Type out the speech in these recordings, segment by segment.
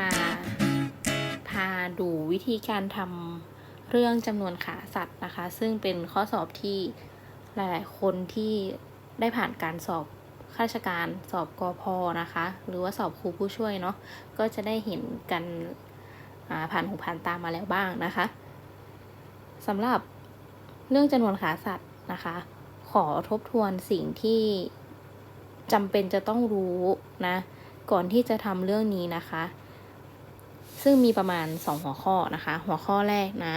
มาพาดูวิธีการทำเรื่องจำนวนขาสัตว์นะคะ ซึ่งเป็นข้อสอบที่หลายๆ คนที่ได้ผ่านการสอบข้าราชการสอบกอพอนะคะ หรือว่าสอบครูผู้ช่วยเนาะก็จะได้เห็นกันผ่านหูผ่านตามาแล้วบ้างนะคะสำหรับเรื่องจำนวนขาสัตว์นะคะ ขอทบทวนสิ่งที่จำเป็นจะต้องรู้นะ ก่อนที่จะทำเรื่องนี้นะคะ ซึ่งมีประมาณสองหัวข้อนะคะ หัวข้อแรกนะ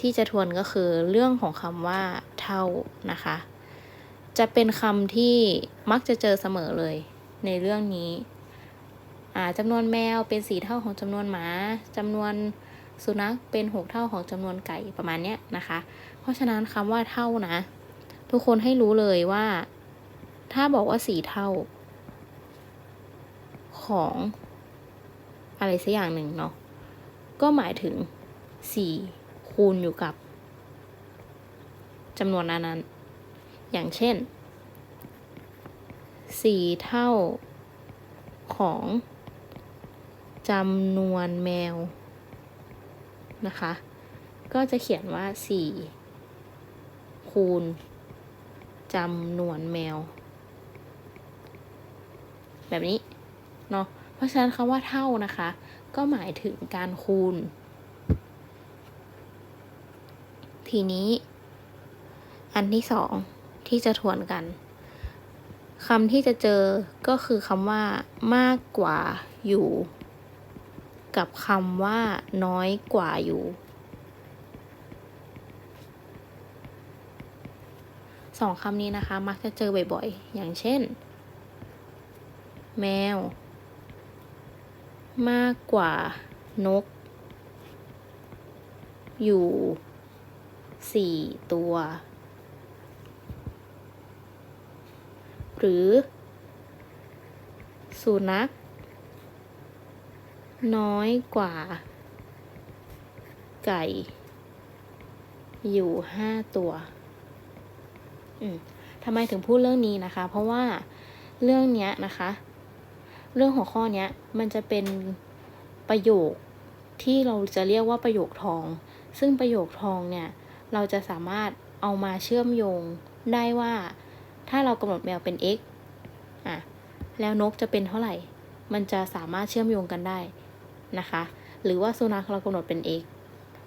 ที่จะทวนก็คือเรื่องของคำว่าเท่านะคะ จะเป็นคำที่มักจะเจอเสมอเลยในเรื่องนี้อาจำนวนแมวเป็นสีเท่าของจำนวนหมาจำนวนสุนัขเป็นหกเท่าของจำนวนไก่ประมาณเนี้ยนะคะ เพราะฉะนั้นคำว่าเท่านะ ทุกคนให้รู้เลยว่า ถ้าบอกว่าสีเท่า ของ อะไรสักอย่างหนึ่งเนาะก็หมายถึงสี่คูณอยู่กับจำนวนนั้นๆอย่างเช่นสี่เท่าของจำนวนแมวนะคะ ก็จะเขียนว่าสี่คูณจำนวนแมว แบบนี้ เนาะ ราะฉะนั้นคำว่าเท่านะคะ ก็หมายถึงการคูณ ทีนี้ อันที่สองที่จะทวนกันคำที่จะเจอก็คือคำว่ามากกว่าอยู่ กับคำว่าน้อยกว่าอยู่สองคำนี้นะคะ มักจะเจอบ่อยๆ อย่างเช่น แมว มากกว่านก อยู่สี่ตัว หรือ สุนัข น้อยกว่า ไก่ อยู่ห้าตัว อืมทำไมถึงพูดเรื่องนี้นะคะ เพราะว่าเรื่องเนี้ยนะคะ เรื่องหัวข้อเนี้ยมันจะเป็นประโยคที่เราจะเรียกว่าประโยคทอง ซึ่งประโยคทองเนี่ย เราจะสามารถเอามาเชื่อมโยงได้ว่า ถ้าเรากำหนดแมวเป็น x อะแล้วนกจะเป็นเท่าไหร่ มันจะสามารถเชื่อมโยงกันได้นะคะ หรือว่าสุนัขเรากำหนดเป็น x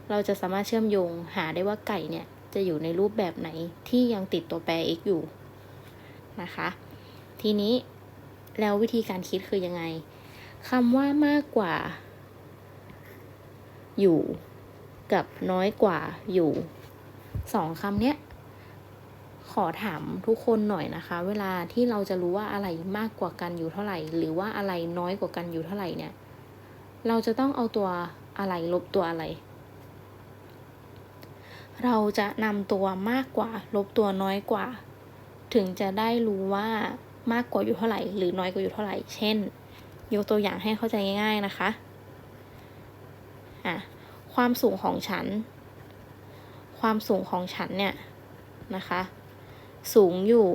เราจะสามารถเชื่อมโยงหาได้ว่าไก่เนี่ยจะอยู่ในรูปแบบไหนที่ยังติดตัวแปร x อยู่นะคะ ทีนี้ แล้ววิธีการคิดคือยังไงคำว่ามากกว่า อยู่ กับน้อยกว่าอยู่สองคำเนี้ยขอถามทุกคนหน่อยนะคะ เวลาที่เราจะรู้ว่าอะไรมากกว่ากันอยู่เท่าไหร่ หรือว่าอะไรน้อยกว่ากันอยู่เท่าไหร่เนี่ย เราจะต้องเอาตัวอะไรลบตัวอะไร เราจะนำตัวมากกว่า ลบตัวน้อยกว่า ถึงจะได้รู้ว่า มากกว่าอยู่เท่าไหร่ หรือน้อยกว่าอยู่เท่าไหร่ เช่น ยกตัวอย่างให้เข้าใจง่าย ๆนะคะอะความสูงของฉัน ความสูงของฉันเนี่ยนะคะ สูงอยู่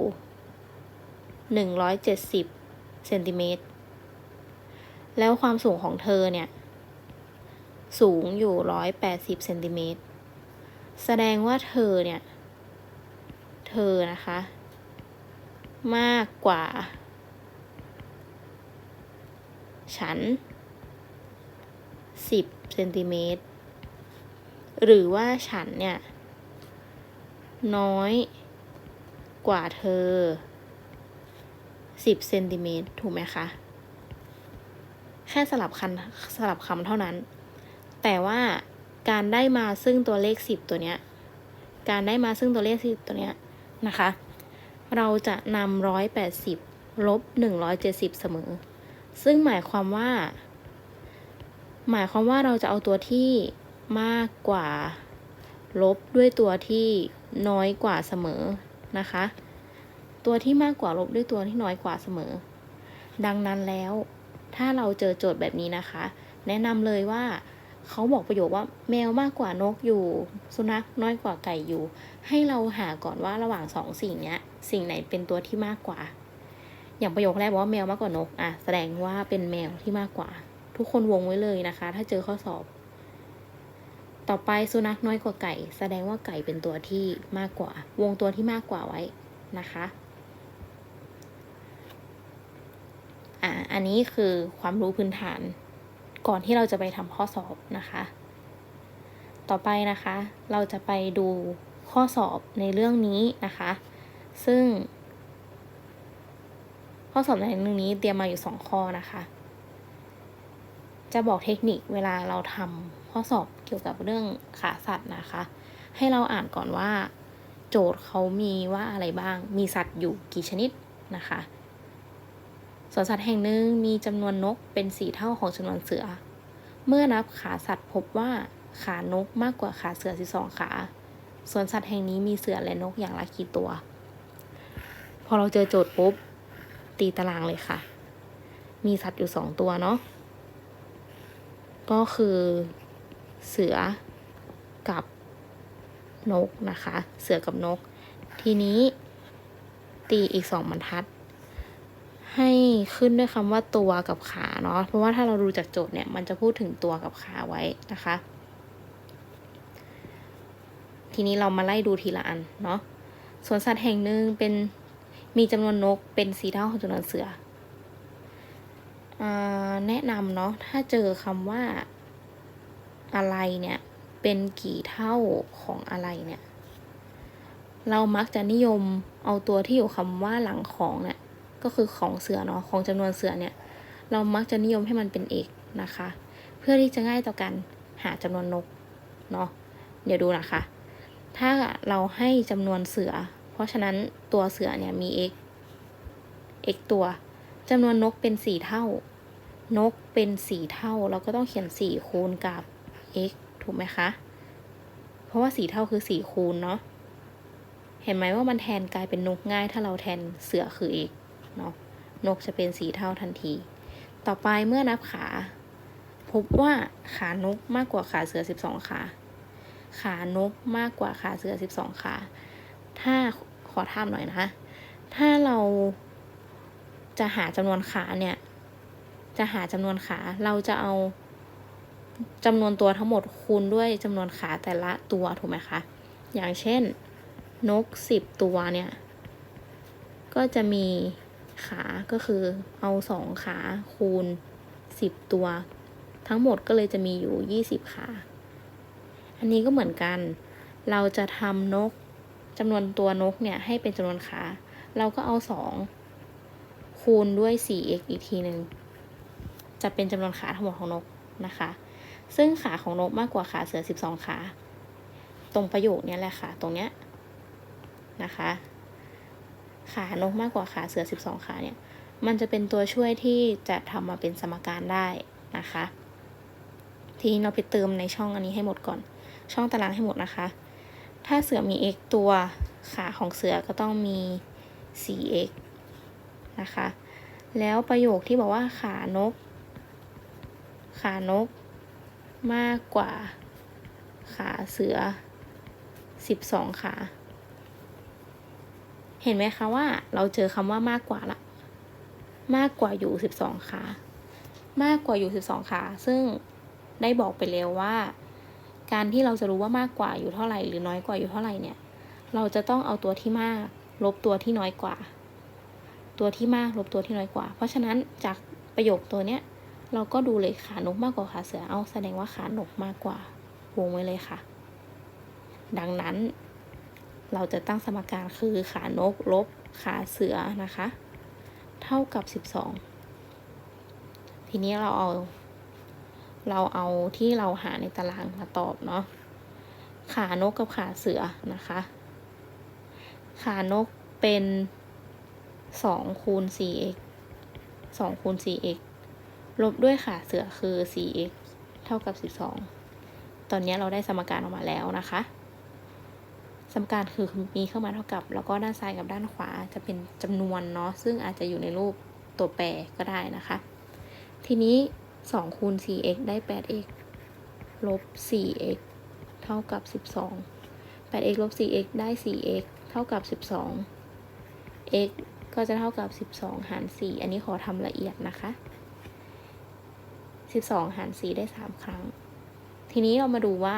หนึ่งร้อยเจ็ดสิบเซนติเมตร แล้วความสูงของเธอเนี่ย สูงอยู่ร้อยแปดสิบเซนติเมตร แสดงว่าเธอเนี่ย เธอนะคะ มากกว่า ฉันสิบเซนติเมตร หรือว่าฉันเนี่ย น้อยกว่าเธอสิบเซนติเมตรถูกไหมคะ แค่สลับคันสลับคำเท่านั้น แต่ว่าการได้มาซึ่งตัวเลขสิบตัวเนี้ย การได้มาซึ่งตัวเลขสิบตัวเนี้ยนะคะ เราจะนำร้อยแปดสิบลบหนึ่งร้อยเจ็ดสิบเสมอ ซึ่งหมายความว่า หมายความว่าเราจะเอาตัวที่มากกว่า ลบด้วยตัวที่น้อยกว่าเสมอนะคะ ตัวที่มากกว่าลบด้วยตัวที่น้อยกว่าเสมอ ดังนั้นแล้ว ถ้าเราเจอโจทย์แบบนี้นะคะ แนะนำเลยว่า เขาบอกประโยคว่าแมวมากกว่านกอยู่ สุนัขน้อยกว่าไก่อยู่ ให้เราหาก่อนว่าระหว่างสองสิ่งเนี้ย สิ่งไหนเป็นตัวที่มากกว่า อย่างประโยคแรกบอกว่าแมวมากกว่านกอะแสดงว่าเป็นแมวที่มากกว่า ทุกคนวงไว้เลยนะคะ ถ้าเจอข้อสอบ ต่อไปสุนัขน้อยกว่าไก่ แสดงว่าไก่เป็นตัวที่มากกว่า วงตัวที่มากกว่าไว้นะคะอ่าอันนี้คือความรู้พื้นฐาน ก่อนที่เราจะไปทำข้อสอบนะคะ ต่อไปนะคะ เราจะไปดูข้อสอบในเรื่องนี้นะคะ ซึ่ง ข้อสอบในเรื่องนี้เตรียมมาอยู่สองข้อนะคะ จะบอกเทคนิคเวลาเราทำข้อสอบเกี่ยวกับเรื่องขาสัตว์นะคะ ให้เราอ่านก่อนว่า โจทย์เขามีว่าอะไรบ้าง มีสัตว์อยู่กี่ชนิดนะคะ สวนสัตว์แห่งหนึ่งมีจำนวนนกเป็นสี่เท่าของจำนวนเสือ เมื่อนับขาสัตว์พบว่าขานกมากกว่าขาเสือสิบสองขา สวนสัตว์แห่งนี้มีเสือและนกอย่างละกี่ตัว พอเราเจอโจทย์ปุ๊บ ตีตารางเลยค่ะ มีสัตว์อยู่สองตัวเนาะ ก็คือเสือกับนกนะคะ เสือกับนก ทีนี้ตีอีกสองบรรทัด ให้ขึ้นด้วยคำว่าตัวกับขาเนาะ เพราะว่าถ้าเราดูจากโจทย์เนี่ย มันจะพูดถึงตัวกับขาไว้นะคะ ทีนี้เรามาไล่ดูทีละอันเนาะ สวนสัตว์แห่งหนึ่งเป็นมีจำนวนนกเป็นสีเท่าของจำนวนเสืออแนะนำเนาะ ถ้าเจอคำว่าอะไรเนี่ย เป็นกี่เท่าของอะไรเนี่ย เรามักจะนิยมเอาตัวที่อยู่คำว่าหลังของเนี่ย ก็คือของเสือเนาะของจำนวนเสือเนี่ย เรามักจะนิยมให้มันเป็นเอกนะคะ เพื่อที่จะง่ายต่อการหาจำนวนนกเนาะเดี๋ยวดูนะคะ ถ้าเราให้จำนวนเสือ เพราะฉะนั้นตัวเสือเนี่ยมี x x ตัวจำนวนนกเป็นสี่เท่า นกเป็นสี่เท่า เราก็ต้องเขียนสี่คูณกับ x ถูกไหมคะ เพราะว่าสี่เท่าคือสี่คูณเนาะเห็นไหมว่ามันแทนกลายเป็นนกง่ายถ้าเราแทนเสือคือ x เนาะนกจะเป็นสีเท่าทันที ต่อไปเมื่อนับขา พบว่าขานกมากกว่าขาเสือสิบสองขา ขานกมากกว่าขาเสือสิบสองขา ถ้าขอถามหน่อยนะคะ ถ้าเราจะหาจำนวนขาเนี่ย จะหาจำนวนขา เราจะเอาจำนวนตัวทั้งหมดคูณด้วยจำนวนขาแต่ละตัวถูกไหมคะ อย่างเช่น นกสิบตัวเนี่ย ก็จะมี ขาก็คือเอาสองขาคูณสิบตัว ทั้งหมดก็เลยจะมีอยู่ยี่สิบขา อันนี้ก็เหมือนกัน เราจะทำนกจำนวนตัวนกเนี่ยให้เป็นจำนวนขา เราก็เอาสองคูณด้วย 4x อีกทีหนึ่งจะเป็นจำนวนขาทั้งหมดของนกนะคะ ซึ่งขาของนกมากกว่าขาเสือ 12 ขา ตรงประโยคนี้แหละค่ะ ตรงเนี้ยนะคะ ขานกมากกว่าขาเสือ 12 ขาเนี่ย มันจะเป็นตัวช่วยที่จะทำมาเป็นสมการได้นะคะ ทีนี้เราไปเติมในช่องอันนี้ให้หมดก่อน ช่องตารางให้หมดนะคะ ถ้าเสือมี x ตัวขาของเสือก็ต้องมี 4x นะคะ แล้วประโยคที่บอกว่าขานก ขานกมากกว่าขาเสือ 12 ขา เห็นไหมคะว่าเราเจอคำว่ามากกว่าละ มากกว่าอยู่12ขามากกว่าอยู่12ขา ซึ่งได้บอกไปแล้วว่า การที่เราจะรู้ว่ามากกว่าอยู่เท่าไหร่ หรือน้อยกว่าอยู่เท่าไหร่เนี่ย เราจะต้องเอาตัวที่มาก ลบตัวที่น้อยกว่า ตัวที่มากลบตัวที่น้อยกว่า เพราะฉะนั้นจากประโยคตัวเนี้ยเราก็ดูเลยขานกมากกว่าขาเสือ เอาแสดงว่าขานกมากกว่าวงไว้เลยค่ะ ดังนั้น เราจะตั้งสมการคือขานกลบขาเสือนะคะ เท่ากับสิบสองทีนี้เราเอา เราเอาที่เราหาในตารางมาตอบเนาะขานกกับขาเสือนะคะ ขานกเป็นสองคูณ 4x สองคูณ 4x ลบด้วยขาเสือคือ 4x เท่ากับ 12 ตอนนี้เราได้สมการออกมาแล้วนะคะ สมการคือมีเครื่องหมายเท่ากับ แล้วก็ด้านซ้ายกับด้านขวาจะเป็นจำนวนเนาะซึ่งอาจจะอยู่ในรูปตัวแปรก็ได้นะคะ ทีนี้ 2 คูณ 4x ได้ 8x ลบ 4x เท่ากับ 12 8x ลบ 4x ได้ 4x เท่ากับ 12 x ก็จะเท่ากับ 12 หาร 4 อันนี้ขอทำละเอียดนะคะ 12 หาร 4 ได้ 3 ครั้ง ทีนี้เรามาดูว่า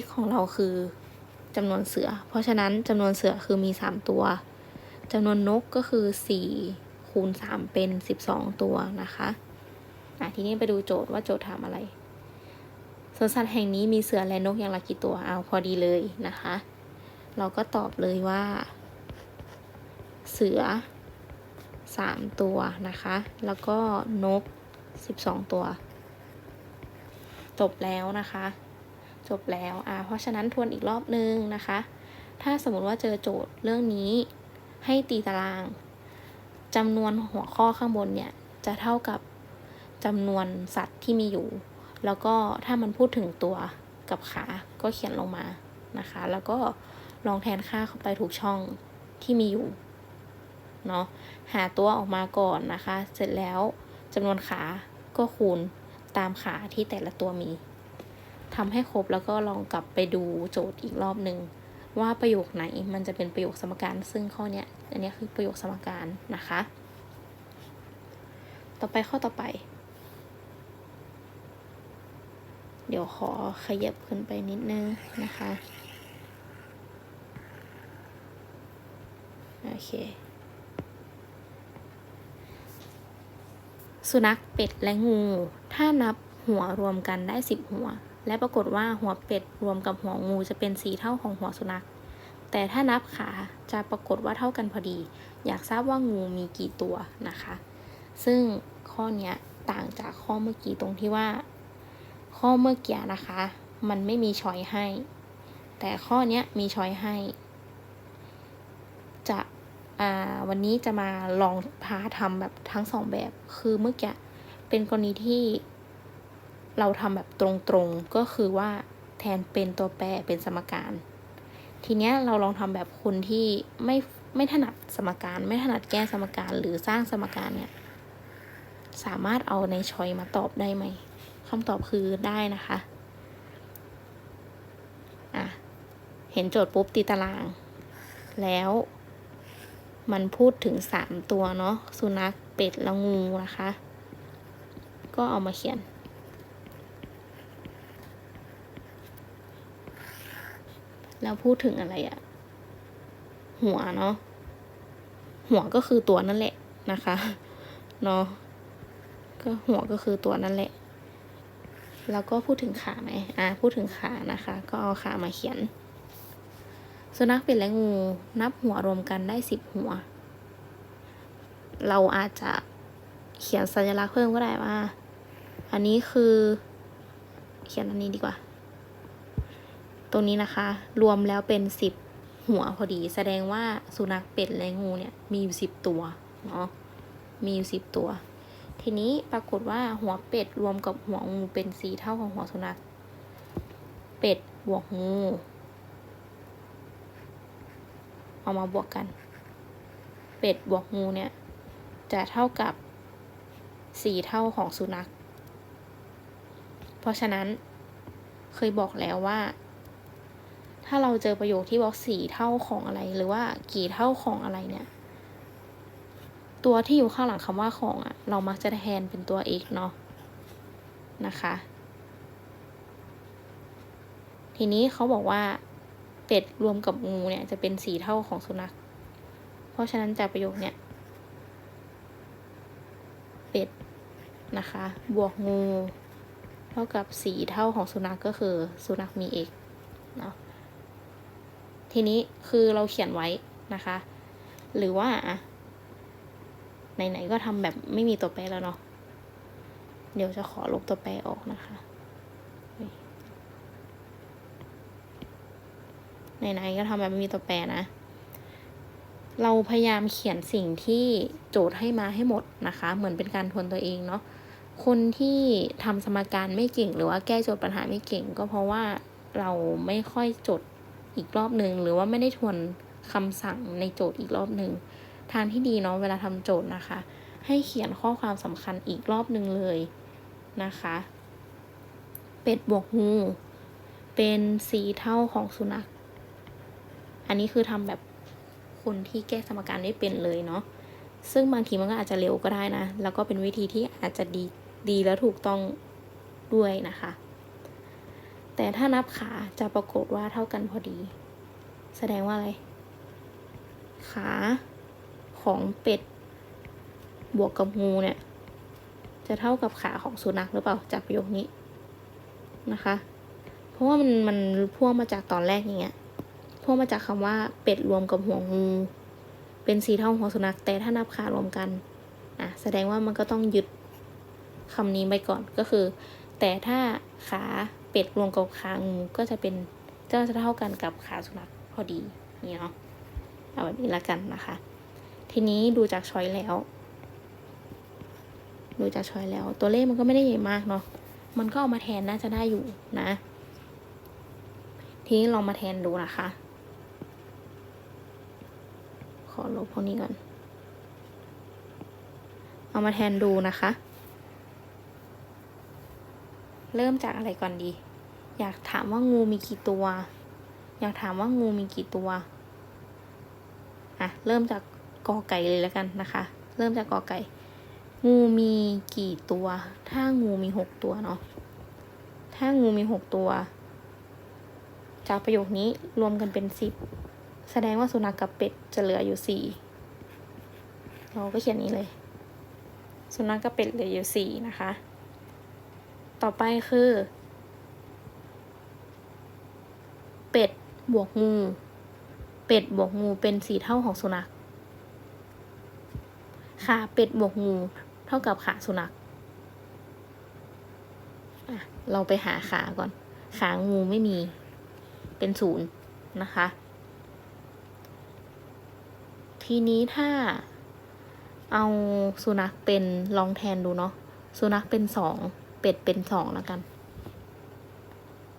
x ของเราคือ จำนวนเสือ เพราะฉะนั้นจำนวนเสือคือมี 3 ตัวจำนวนนกก็คือ4คูณ3เป็น 12 ตัวนะคะอะทีนี้ไปดูโจทย์ว่าโจทย์ถามอะไรสวนสัตว์แห่งนี้มีเสือและนกอย่างละกี่ตัวเอาพอดีเลยนะคะ เราก็ตอบเลยว่า เสือ 3 ตัวนะคะ แล้วก็นก 12 ตัว จบแล้วนะคะ จบแล้วอ่าเพราะฉะนั้นทวนอีกรอบนึงนะคะ ถ้าสมมติว่าเจอโจทย์เรื่องนี้ให้ตีตารางจำนวนหัวข้อข้างบนเนี่ย จะเท่ากับจำนวนสัตว์ที่มีอยู่ แล้วก็ถ้ามันพูดถึงตัวกับขาก็เขียนลงมานะคะ แล้วก็ลองแทนค่าเข้าไปถูกช่องที่มีอยู่เนาะหาตัวออกมาก่อนนะคะ เสร็จแล้วจำนวนขาก็คูณตามขาที่แต่ละตัวมี ทำให้ครบแล้วก็ลองกลับไปดูโจทย์อีกรอบหนึ่งว่าประโยคไหนมันจะเป็นประโยคสมการ ซึ่งข้อเนี้ยอันนี้คือประโยคสมการนะคะ ต่อไปข้อต่อไป เดี๋ยวขอขยับขึ้นไปนิดนึงนะคะโอเค สุนัขเป็ดและงู ถ้านับหัวรวมกันได้สิบหัว และปรากฏว่าหัวเป็ดรวมกับหัวงูจะเป็นสีเท่าของหัวสุนัข แต่ถ้านับขาจะปรากฏว่าเท่ากันพอดี อยากทราบว่างูมีกี่ตัวนะคะ ซึ่งข้อนี้ต่างจากข้อเมื่อกี้ตรงที่ว่า ข้อเมื่อกี้นะคะ มันไม่มีช้อยให้ แต่ข้อนี้มีช้อยให้ จะวันนี้จะมาลองพาทำแบบทั้งสองแบบ คือเมื่อกี้เป็นกรณีที่ เราทำแบบตรงๆก็คือว่าแทนเป็นตัวแปรเป็นสมการ ทีเนี้ยเราลองทำแบบคนที่ไม่ไม่ถนัดสมการ ไม่ถนัดแก้สมการหรือสร้างสมการเนี่ยสามารถเอาในชอยมาตอบได้ไหมคำตอบคือได้นะคะอะเห็นโจทย์ปุ๊บตีตาราง แล้วมันพูดถึงสามตัวเนาะสุนัขเป็ดและงูนะคะ ก็เอามาเขียน แล้วพูดถึงอะไรอะหัวเนาะหัวก็คือตัวนั่นแหละนะคะเนาะก็หัวก็คือตัวนั่นแหละ แล้วก็พูดถึงขาไหมอ่าพูดถึงขานะคะ ก็เอาขามาเขียนสุนัขเป็ดและงูนับหัวรวมกันได้สิบหัว เราอาจจะเขียนสัญลักษณ์เพิ่มก็ได้ว่า อันนี้คือ เขียนอันนี้ดีกว่า ตรงนี้นะคะ รวมแล้วเป็นสิบหัวพอดี แสดงว่าสุนัขเป็ดและงูเนี่ยมีอยู่สิบตัวเนาะมีอยู่สิบตัว ทีนี้ปรากฏว่าหัวเป็ดรวมกับหัวงูเป็นสีเท่าของหัวสุนัข เป็ดบวกงูเอามาบวกกัน เป็ดบวกงูเนี่ย จะเท่ากับสี่เท่าของสุนัข เพราะฉะนั้นเคยบอกแล้วว่า ถ้าเราเจอประโยคที่บอกสี่เท่าของอะไร หรือว่ากี่เท่าของอะไรเนี่ย ตัวที่อยู่ข้างหลังคำว่าของอะ่ะเรามักจะแทนเป็นตัว x เนาะนะคะ ทีนี้เขาบอกว่าเป็ดรวมกับงูเนี่ยจะเป็นสีเท่าของสุนัข เพราะฉะนั้นจากประโยคเนี่ย เป็ดนะคะ บวกงู เท่ากับสีเท่าของสุนัขก็คือสุนัขมี x เนาะ ทีนี้คือเราเขียนไว้นะคะ หรือว่าไหนๆก็ทำแบบไม่มีตัวแปรแล้วเนาะเดี๋ยวจะขอลบตัวแปรออกนะคะไหนๆก็ทำแบบไม่มีตัวแปรนะ เราพยายามเขียนสิ่งที่โจทย์ให้มาให้หมดนะคะ เหมือนเป็นการทวนตัวเองเนาะคนที่ทำสมการไม่เก่งหรือว่าแก้โจทย์ปัญหาไม่เก่ง ก็เพราะว่าเราไม่ค่อยจด อีกรอบหนึ่งหรือว่าไม่ได้ทวนคำสั่งในโจทย์อีกรอบหนึ่งทางที่ดีเนาะเวลาทำโจทย์นะคะ ให้เขียนข้อความสำคัญอีกรอบหนึ่งเลยนะคะ เป็ดบวกงูเป็นสีเท่าของสุนัข อันนี้คือทำแบบคนที่แก้สมการไม่เป็นเลยเนาะซึ่งบางทีมันก็อาจจะเร็วก็ได้นะ แล้วก็เป็นวิธีที่อาจจะดีดีและถูกต้องด้วยนะคะ แต่ถ้านับขาจะปรากฏว่าเท่ากันพอดี แสดงว่าอะไร ขาของเป็ด บวกกับงูเนี่ย จะเท่ากับขาของสุนัขหรือเปล่าจากประโยคนี้นะคะ เพราะว่ามันมันพ่วงมาจากตอนแรกอย่างเงี้ยพ่วงมาจากคำว่าเป็ดรวมกับหัวงู เป็นสีเท่าของสุนัขแต่ถ้านับขารวมกันอะแสดงว่ามันก็ต้องยึดคำนี้ไปก่อนก็คือ แต่ถ้าขา เป็ดรวมกับขางูก็จะเป็นก็จะเท่ากันกับขาสุนัขพอดีนี่เนาะเอาแบบนี้ละกันนะคะ ทีนี้ดูจากช้อยแล้ว ดูจากช้อยแล้ว ตัวเลขมันก็ไม่ได้ใหญ่มากเนาะมันก็เอามาแทนน่าจะได้อยู่นะ ทีนี้ลองมาแทนดูนะคะ ขอลบพวกนี้ก่อน เอามาแทนดูนะคะ เริ่มจากอะไรก่อนดี อยากถามว่างูมีกี่ตัว อยากถามว่างูมีกี่ตัว อะ เริ่มจากกอไก่เลยแล้วกันนะคะ เริ่มจากกอไก่ งูมีกี่ตัว ถ้างูมีหกตัวเนาะ ถ้างูมีหกตัว จากประโยคนี้รวมกันเป็นสิบ แสดงว่าสุนัขกกับเป็ดจะเหลืออยู่สี่ เราก็เขียนนี้เลย สุนัขกกับเป็ดเหลืออยู่สี่นะคะ ต่อไปคือ เป็ดบวกงู เป็ดบวกงูเป็นสี่เท่าของสุนัข ขาเป็ดบวกงู เท่ากับขาสุนัขเราไปหาขาก่อน ขางูไม่มี เป็นศูนย์นะคะ ทีนี้ถ้าเอาสุนัขเป็นลองแทนดูเนาะ สุนัขเป็นสอง เป็ดเป็นสองแล้วกัน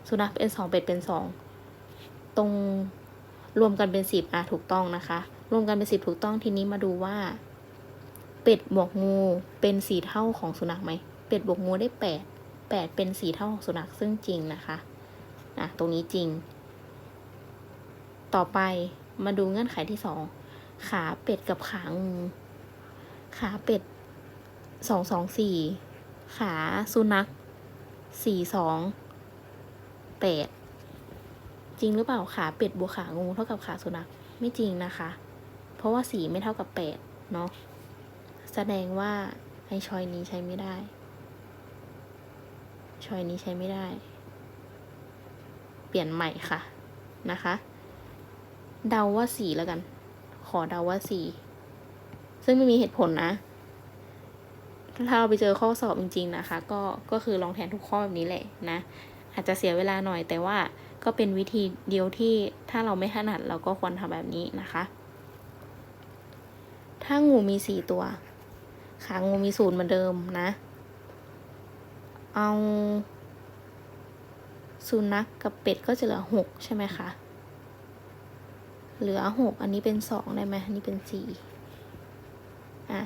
สุนัขเป็นสองเป็ดเป็นสองตรงรวมกันเป็นสิบอะถูกต้องนะคะ รวมกันเป็นสิบถูกต้องทีนี้มาดูว่า เป็ดบวกงูเป็นสีเท่าของสุนัขไหมเป็ดบวกงูได้แปดแปดเป็นสีเท่าของสุนัขซึ่งจริงนะคะอะตรงนี้จริง ต่อไปมาดูเงื่อนไขที่สองขาเป็ดกับขางูขาเป็ดสองสองสี่ ขาสุนัขสี่สองแปดจริงหรือเปล่าขาเป็ดบวกขางูเท่ากับขาสุนัขไม่จริงนะคะ เพราะว่าสีไม่เท่ากับแปดเนาะแสดงว่าไอชอยนี้ใช้ไม่ได้ ชอยนี้ใช้ไม่ได้ เปลี่ยนใหม่ค่ะนะคะ เดาว่าสีแล้วกัน ขอเดาว่าสีซึ่งไม่มีเหตุผลนะ ถ้าเราไปเจอข้อสอบจริง ๆนะคะ ก็ก็คือลองแทนทุกข้อแบบนี้แหละนะ อาจจะเสียเวลาหน่อยแต่ว่าก็เป็นวิธีเดียวที่ถ้าเราไม่ถนัดเราก็ควรทำแบบนี้นะคะ ถ้างูมีสี่ตัวขางูมีศูนย์เหมือนเดิมนะ เอาสุนัขกกับเป็ดก็จะเหลือหกใช่ไหมคะ เหลือหกอันนี้เป็นสองได้ไหมอันนี้เป็นสี่อะ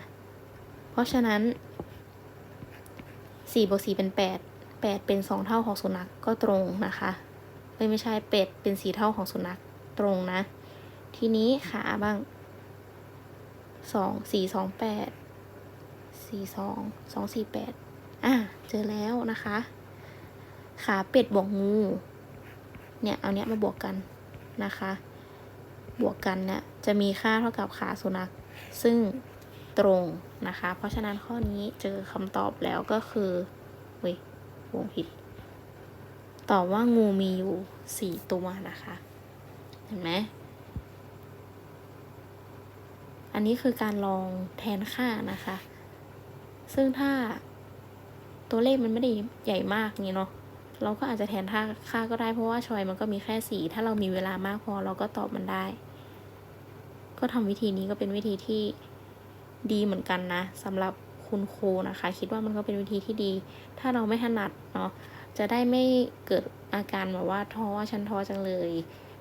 เพราะฉะนั้น สี่บวกสี่เป็นแปดแปดเป็นสองเท่าของสุนัขกก็ตรงนะคะเอ้ยไม่ใช่เป็ดเป็นสี่เท่าของสุนัขตรงนะ ทีนี้ขาบ้างสองสี่สองแปดสี่สองสองสี่แปดอะเจอแล้วนะคะ ขาเป็ดบวกงู เนี่ยเอาเนี้ยมาบวกกันนะคะ บวกกันเนี่ยจะมีค่าเท่ากับขาสุนัข ซึ่ง ตรงนะคะ เพราะฉะนั้นข้อนี้เจอคำตอบแล้วก็คือเว้ยวงผิด ตอบว่างูมีอยู่สี่ตัวนะคะ เห็นไหมอันนี้คือการลองแทนค่านะคะ ซึ่งถ้าตัวเลขมันไม่ได้ใหญ่มากงี้เนาะ เราก็อาจจะแทนค่าค่าก็ได้เพราะว่าชอยมันก็มีแค่สี่ถ้าเรามีเวลามากพอเราก็ตอบมันได้ ก็ทำวิธีนี้ก็เป็นวิธีที่ ดีเหมือนกันนะสำหรับคุณครูนะคะ คิดว่ามันก็เป็นวิธีที่ดี ถ้าเราไม่ถนัดเนาะจะได้ไม่เกิดอาการแบบว่าท้อฉันท้อจังเลย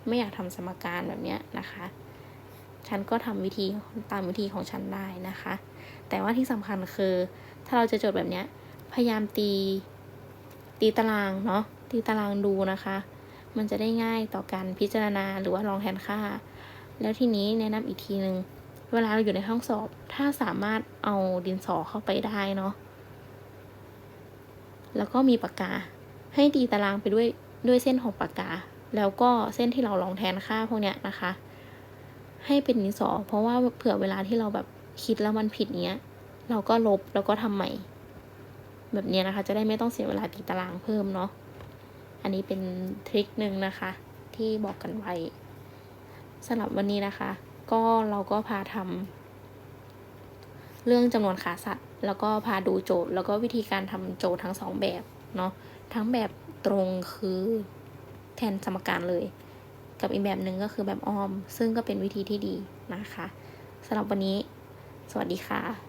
ไม่อยากทำสมการแบบเนี้ยนะคะ ฉันก็ทำวิธีตามวิธีของฉันได้นะคะ แต่ว่าที่สำคัญคือ ถ้าเราจะจดแบบเนี้ยพยายามตี ตีตารางเนาะตีตารางดูนะคะ มันจะได้ง่ายต่อการพิจารณาหรือว่าลองแทนค่า แล้วทีนี้แนะนำอีกทีหนึ่ง เวลาเราอยู่ในห้องสอบ ถ้าสามารถเอาดินสอเข้าไปได้เนาะแล้วก็มีปากกา ให้ตีตารางไปด้วยด้วยเส้นของปากกา แล้วก็เส้นที่เราลองแทนค่าพวกเนี้ยนะคะ ให้เป็นดินสอ เพราะว่าเผื่อเวลาที่เราแบบคิดแล้วมันผิดเนี้ย เราก็ลบแล้วก็ทำใหม่ แบบเนี้ยนะคะ จะได้ไม่ต้องเสียเวลาตีตารางเพิ่มเนาะอันนี้เป็นทริคหนึ่งนะคะ ที่บอกกันไว้สำหรับวันนี้นะคะ ก็เราก็พาทำเรื่องจำนวนขาสัตว์ แล้วก็พาดูโจทย์ แล้วก็วิธีการทำโจทย์ทั้งสองแบบเนาะทั้งแบบตรงคือแทนสมการเลย กับอีกแบบหนึ่งก็คือแบบอ้อม ซึ่งก็เป็นวิธีที่ดีนะคะสำหรับวันนี้ สวัสดีค่ะ